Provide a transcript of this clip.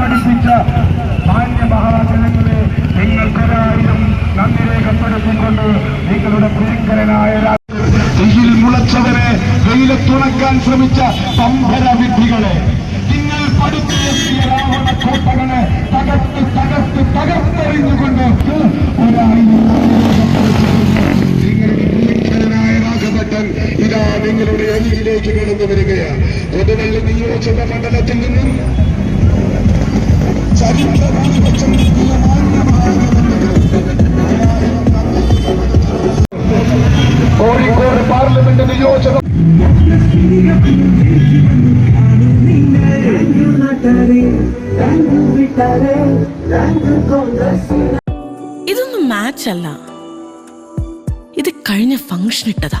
പഠിപ്പിച്ച മാന്യ മഹാജനങ്ങളെ നിങ്ങൾക്കൊരായിരം നന്ദി രേഖപ്പെടുത്തിക്കൊണ്ട് നിങ്ങളുടെ പ്രിയങ്കരനായ വെയിൽ മുളച്ചവരെ ശ്രമിച്ച പമ്പര വിധികളെ നിങ്ങൾ പടുത്തുയർത്തിയ രാവണ കോട്ടകളെ തകർത്ത് തകർത്ത് തകർത്തെറിഞ്ഞുകൊണ്ട് ഒരായിരം നിങ്ങളുടെ പ്രിയങ്കരനായ രാഘവട്ടൻ ഇതാ നിങ്ങളുടെ അരിയിലേക്ക് കടന്നു വരികയാണ്. ഒതുവല്ല നിയോജക മണ്ഡലത്തിൽ നിന്നും കോഴിക്കോട് പാർലമെന്റ് നിയോജക ഇതൊന്നും മാച്ച് അല്ല. ഇത് കഴിഞ്ഞ ഫംഗ്ഷൻ ഇട്ടതാ.